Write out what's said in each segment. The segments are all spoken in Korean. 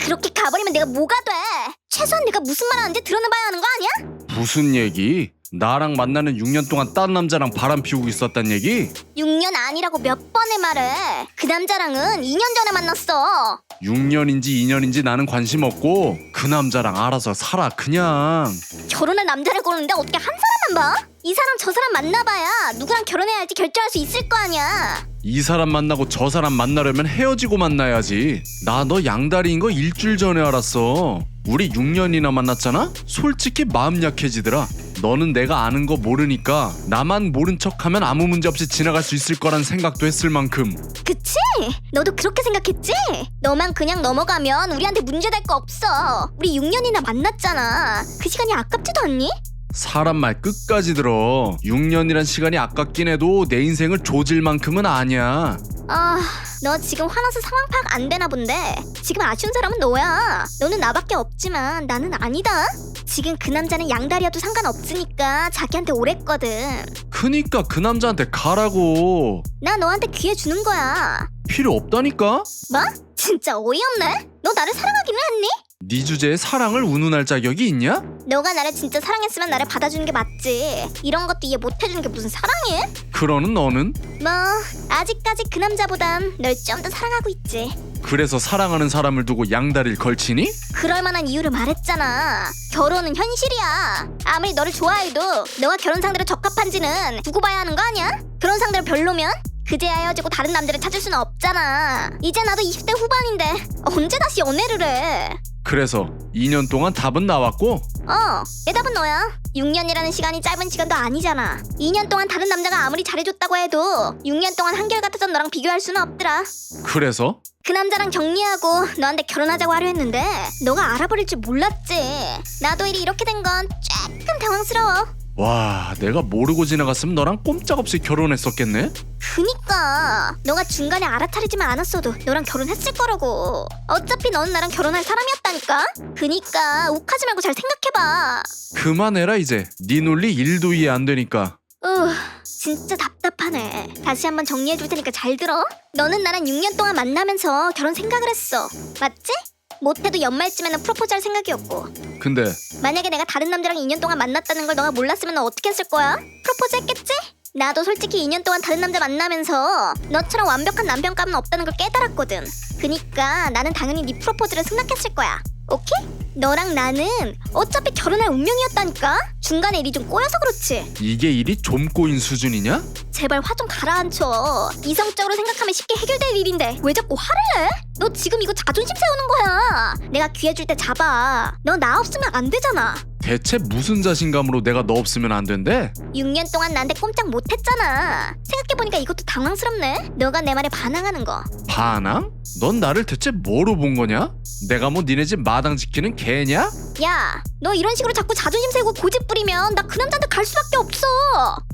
그렇게 가버리면 내가 뭐가 돼? 최소한 내가 무슨 말 하는지 들어는 봐야 하는 거 아니야? 무슨 얘기? 나랑 만나는 6년 동안 딴 남자랑 바람 피우고 있었단 얘기? 6년 아니라고 몇 번을 말해. 그 남자랑은 2년 전에 만났어. 6년인지 2년인지 나는 관심 없고 그 남자랑 알아서 살아 그냥 결혼할 남자를 고르는데 어떻게 한 사람만 봐? 이 사람 저 사람 만나봐야 누구랑 결혼해야 할지 결정할 수 있을 거 아니야. 이 사람 만나고 저 사람 만나려면 헤어지고 만나야지 나 너 양다리인 거 일주일 전에 알았어 우리 6년이나 만났잖아? 솔직히 마음 약해지더라 너는 내가 아는 거 모르니까 나만 모른 척하면 아무 문제 없이 지나갈 수 있을 거란 생각도 했을 만큼 그치? 너도 그렇게 생각했지? 너만 그냥 넘어가면 우리한테 문제 될 거 없어. 우리 6년이나 만났잖아. 그 시간이 아깝지도 않니? 사람 말 끝까지 들어 6년이란 시간이 아깝긴 해도 내 인생을 조질 만큼은 아니야 아, 너 지금 화나서 상황 파악 안 되나 본데. 지금 아쉬운 사람은 너야. 너는 나밖에 없지만 나는 아니다. 지금 그 남자는 양다리여도 상관없으니까 자기한테 오랬거든. 크니까 그 남자한테 가라고 나 너한테 기회 주는 거야. 필요 없다니까 뭐? 진짜 어이없네? 너 나를 사랑하기는 했니? 네 주제에 사랑을 운운할 자격이 있냐? 너가 나를 진짜 사랑했으면 나를 받아주는 게 맞지. 이런 것도 이해 못 해주는 게 무슨 사랑해? 그러는 너는 뭐 아직까지 그 남자보단 널 좀 더 사랑하고 있지. 그래서 사랑하는 사람을 두고 양다리를 걸치니? 그럴 만한 이유를 말했잖아. 결혼은 현실이야. 아무리 너를 좋아해도 너가 결혼 상대로 적합한지는 두고 봐야 하는 거 아니야? 결혼 상대로 별로면 그제야 헤어지고 다른 남자를 찾을 수는 없잖아. 이제 나도 20대 후반인데 언제 다시 연애를 해? 그래서 2년 동안 답은 나왔고 어, 내 답은 너야. 6년이라는 시간이 짧은 시간도 아니잖아. 2년 동안 다른 남자가 아무리 잘해줬다고 해도 6년 동안 한결같았던 너랑 비교할 수는 없더라. 그래서 그 남자랑 격리하고 너한테 결혼하자고 하려 했는데 너가 알아버릴 줄 몰랐지. 나도 일이 이렇게 된 건 조금 당황스러워. 와 내가 모르고 지나갔으면 너랑 꼼짝없이 결혼했었겠네? 그니까 너가 중간에 알아차리지만 않았어도 너랑 결혼했을 거라고. 어차피 너는 나랑 결혼할 사람이었다니까. 그니까 욱하지 말고 잘 생각해봐. 그만해라 이제 네 논리 1도 이해 안 되니까 우, 진짜 답답하네. 다시 한번 정리해 줄 테니까 잘 들어. 너는 나랑 6년 동안 만나면서 결혼 생각을 했어. 맞지? 못해도 연말쯤에는 프로포즈 할 생각이었고. 근데 만약에 내가 다른 남자랑 2년 동안 만났다는 걸 너가 몰랐으면 너 어떻게 했을 거야? 프로포즈 했겠지? 나도 솔직히 2년 동안 다른 남자 만나면서 너처럼 완벽한 남편감은 없다는 걸 깨달았거든. 그니까 나는 당연히 네 프로포즈를 승낙했을 거야. 오케이? 너랑 나는 어차피 결혼할 운명이었다니까? 중간에 일이 좀 꼬여서 그렇지. 이게 일이 좀 꼬인 수준이냐? 제발 화 좀 가라앉혀. 이성적으로 생각하면 쉽게 해결될 일인데 왜 자꾸 화를 내? 너 지금 이거 자존심 세우는 거야. 내가 기회 줄 때 잡아. 너나 없으면 안 되잖아. 대체 무슨 자신감으로 내가 너 없으면 안 된대? 6년 동안 나한테 꼼짝 못했잖아. 생각해보니까 이것도 당황스럽네. 너가 내 말에 반항하는 거. 반항? 넌 나를 대체 뭐로 본 거냐? 내가 뭐 니네 집 마당 지키는 개냐? 야, 너 이런 식으로 자꾸 자존심 세우고 고집 부리면 나 그 남자한테 갈 수밖에 없어.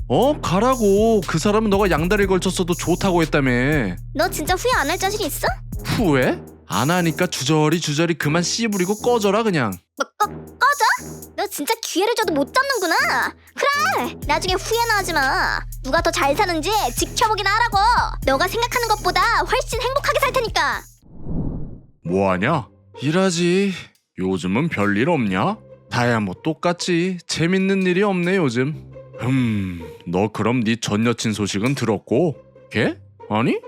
어 가라고 그 사람은 너가 양다리 걸쳤어도 좋다고 했다며 너 진짜 후회 안 할 자신 있어? 후회? 안 하니까 주저리 주저리 그만 씨부리고 꺼져라 그냥 뭐, 꺼, 꺼져? 너 진짜 기회를 줘도 못 잡는구나. 그래, 나중에 후회나 하지 마. 누가 더 잘 사는지 지켜보긴 하라고. 너가 생각하는 것보다 훨씬 행복하게 살 테니까. 뭐하냐? 일하지 요즘은 별일 없냐? 다야 뭐 똑같지 재밌는 일이 없네 요즘 흠 너 그럼 네 전 여친 소식은 들었고 걔? 아니?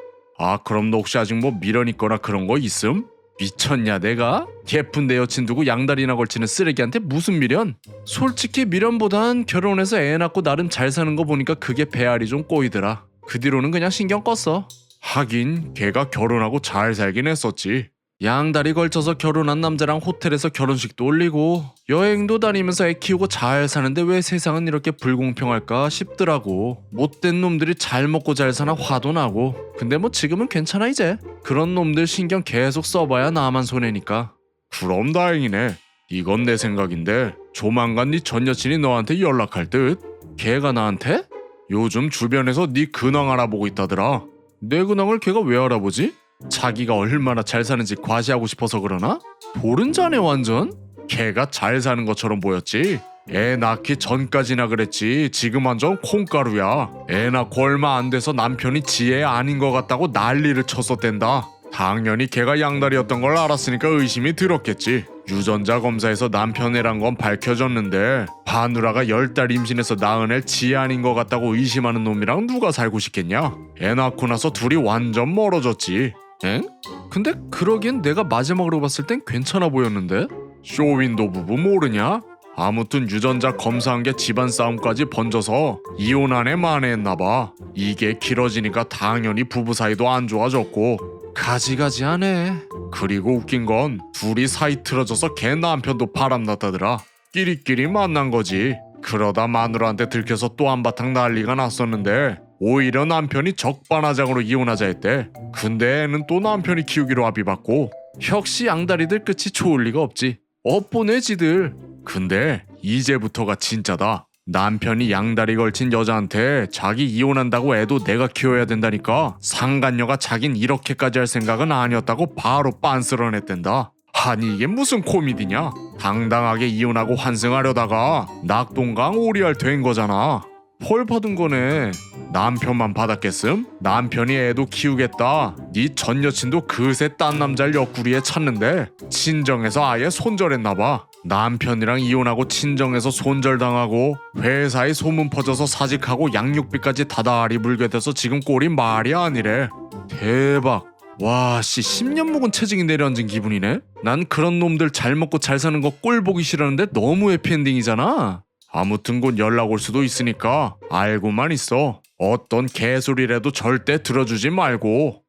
아 그럼 너 혹시 아직 뭐 미련 있거나 그런 거 있음? 미쳤냐 내가? 예쁜 내 여친 두고 양다리나 걸치는 쓰레기한테 무슨 미련? 솔직히 미련보단 결혼해서 애 낳고 나름 잘 사는 거 보니까 그게 배알이 좀 꼬이더라 그 뒤로는 그냥 신경 껐어 하긴 걔가 결혼하고 잘 살긴 했었지 양다리 걸쳐서 결혼한 남자랑 호텔에서 결혼식도 올리고 여행도 다니면서 애 키우고 잘 사는데 왜 세상은 이렇게 불공평할까 싶더라고. 못된 놈들이 잘 먹고 잘 사나 화도 나고. 근데 뭐 지금은 괜찮아 이제. 그런 놈들 신경 계속 써봐야 나만 손해니까. 그럼 다행이네. 이건 내 생각인데 조만간 네 전 여친이 너한테 연락할 듯. 걔가 나한테? 요즘 주변에서 네 근황 알아보고 있다더라. 내 근황을 걔가 왜 알아보지? 자기가 얼마나 잘 사는지 과시하고 싶어서 그러나? 보른 자네 완전? 걔가 잘 사는 것처럼 보였지? 애 낳기 전까지나 그랬지 지금 완전 콩가루야 애 낳고 얼마 안 돼서 남편이 지혜 아닌 것 같다고 난리를 쳤었댄다 당연히 걔가 양다리였던 걸 알았으니까 의심이 들었겠지. 유전자 검사에서 남편애란 건 밝혀졌는데 바누라가 열 달 임신해서 낳은 애지 아닌 것 같다고 의심하는 놈이랑 누가 살고 싶겠냐? 애 낳고 나서 둘이 완전 멀어졌지. 엥? 근데 그러기엔 내가 마지막으로 봤을 땐 괜찮아 보였는데? 쇼윈도 부부 모르냐? 아무튼 유전자 검사한 게 집안 싸움까지 번져서 이혼한 애 만회했나봐. 이게 길어지니까 당연히 부부 사이도 안 좋아졌고 가지가지하네. 그리고 웃긴 건 둘이 사이 틀어져서 걔 남편도 바람났다더라. 끼리끼리 만난 거지. 그러다 마누라한테 들켜서 또 한바탕 난리가 났었는데 오히려 남편이 적반하장으로 이혼하자 했대. 근데 애는 또 남편이 키우기로 합의받고 역시 양다리들 끝이 좋을 리가 없지. 엇보네 지들. 근데 이제부터가 진짜다. 남편이 양다리 걸친 여자한테 자기 이혼한다고 애도 내가 키워야 된다니까 상간녀가 자긴 이렇게까지 할 생각은 아니었다고 바로 빤스런했댄다. 아니 이게 무슨 코미디냐? 당당하게 이혼하고 환승하려다가 낙동강 오리알 된 거잖아. 펄 받은 거네. 남편만 받았겠음? 남편이 애도 키우겠다. 네 전 여친도 그새 딴 남자를 옆구리에 찾는데 친정에서 아예 손절했나봐. 남편이랑 이혼하고 친정에서 손절당하고 회사에 소문 퍼져서 사직하고 양육비까지 다다리 물게 돼서 지금 꼴이 말이 아니래. 대박. 와, 씨, 10년 묵은 체증이 내려앉은 기분이네? 난 그런 놈들 잘 먹고 잘 사는 거 꼴 보기 싫었는데 너무 해피엔딩이잖아? 아무튼 곧 연락 올 수도 있으니까 알고만 있어. 어떤 개소리라도 절대 들어주지 말고.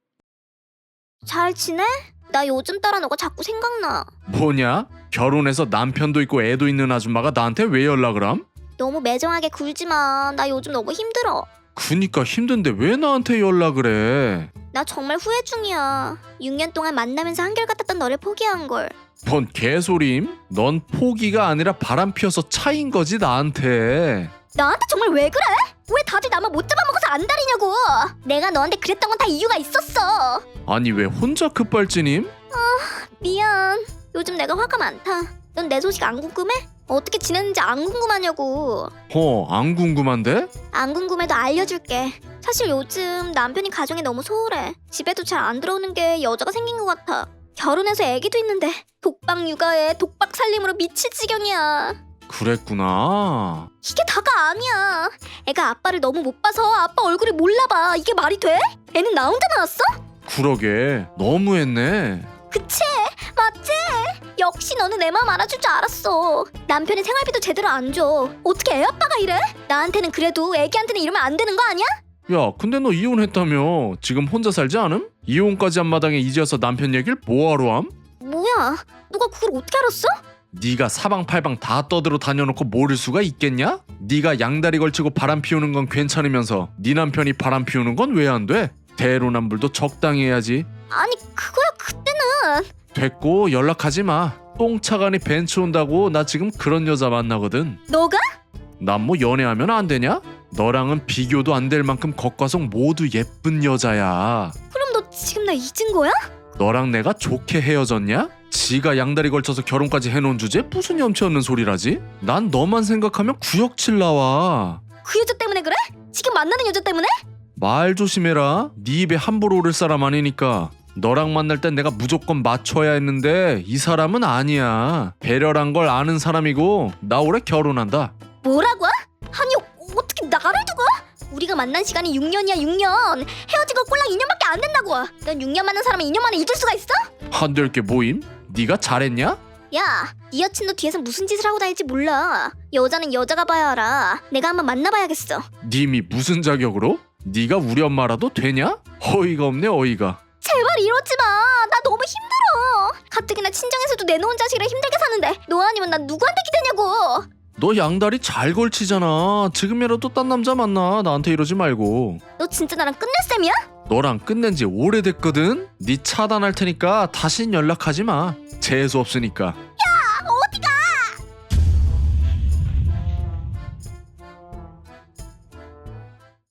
잘 지내? 나 요즘 따라 너가 자꾸 생각나. 뭐냐? 결혼해서 남편도 있고 애도 있는 아줌마가 나한테 왜 연락을 함? 너무 매정하게 굴지 마. 나 요즘 너무 힘들어. 그니까 힘든데 왜 나한테 연락을 해? 나 정말 후회 중이야. 6년 동안 만나면서 한결같았던 너를 포기한 걸. 뭔 개소림? 넌 포기가 아니라 바람 피어서 차인 거지 나한테. 나한테 정말 왜 그래? 왜 다들 나만 못 잡아먹어서 안달이냐고. 내가 너한테 그랬던 건 다 이유가 있었어. 아니 왜 혼자 급발진임? 미안. 요즘 내가 화가 많다. 넌 내 소식 안 궁금해? 어떻게 지냈는지 안 궁금하냐고. 어, 안 궁금한데? 안 궁금해도 알려줄게. 사실 요즘 남편이 가정에 너무 소홀해. 집에도 잘 안 들어오는 게 여자가 생긴 것 같아. 결혼해서 애기도 있는데 독박 육아에 독박 살림으로 미칠 지경이야. 그랬구나. 이게 다가 아니야. 애가 아빠를 너무 못 봐서 아빠 얼굴을 몰라봐. 이게 말이 돼? 애는 나 혼자 낳았어? 그러게 너무했네. 그치? 맞지? 역시 너는 내 마음 알아줄 줄 알았어. 남편이 생활비도 제대로 안 줘. 어떻게 애 아빠가 이래? 나한테는 그래도 애기한테는 이러면 안 되는 거 아니야? 야, 근데 너 이혼했다며? 지금 혼자 살지 않음? 이혼까지 한 마당에 이제서 남편 얘기를 뭐하러 함? 뭐야? 누가 그걸 어떻게 알았어? 네가 사방팔방 다 떠들어 다녀놓고 모를 수가 있겠냐? 네가 양다리 걸치고 바람 피우는 건 괜찮으면서 네 남편이 바람 피우는 건 왜 안 돼? 대로남불도 적당히 해야지. 아니 그거야 그때는 됐고 연락하지 마. 똥차간이 벤츠 온다고 나 지금 그런 여자 만나거든. 너가? 난 뭐 연애하면 안 되냐? 너랑은 비교도 안 될 만큼 겉과 속 모두 예쁜 여자야. 그럼 너 지금 나 잊은 거야? 너랑 내가 좋게 헤어졌냐? 지가 양다리 걸쳐서 결혼까지 해놓은 주제 무슨 염치 없는 소리라지? 난 너만 생각하면 구역질 나와. 그 여자 때문에 그래? 지금 만나는 여자 때문에? 말 조심해라. 네 입에 함부로 오를 사람 아니니까. 너랑 만날 땐 내가 무조건 맞춰야 했는데 이 사람은 아니야. 배려란 걸 아는 사람이고 나 올해 결혼한다. 뭐라고? 아니 어떻게 나를 두고? 우리가 만난 시간이 6년이야 6년 헤어진 거 꼴랑 2년밖에 안 된다고 넌 6년 만난 사람을 2년 만에 잊을 수가 있어? 안 될 게 뭐임? 네가 잘했냐? 야, 네 여친도 뒤에서 무슨 짓을 하고 다닐지 몰라. 여자는 여자가 봐야 알아. 내가 한번 만나봐야겠어. 님이 무슨 자격으로? 네가 우리 엄마라도 되냐? 어이가 없네 어이가. 제발 이러지 마. 나 너무 힘들어. 가뜩이나 친정에서도 내놓은 자식이랑 힘들게 사는데 너 아니면 난 누구한테 기대냐고. 너 양다리 잘 걸치잖아. 지금이라도 딴 남자 만나. 나한테 이러지 말고. 너 진짜 나랑 끝낼 셈이야? 너랑 끝낸 지 오래됐거든? 네 차단할 테니까 다신 연락하지 마. 재수 없으니까.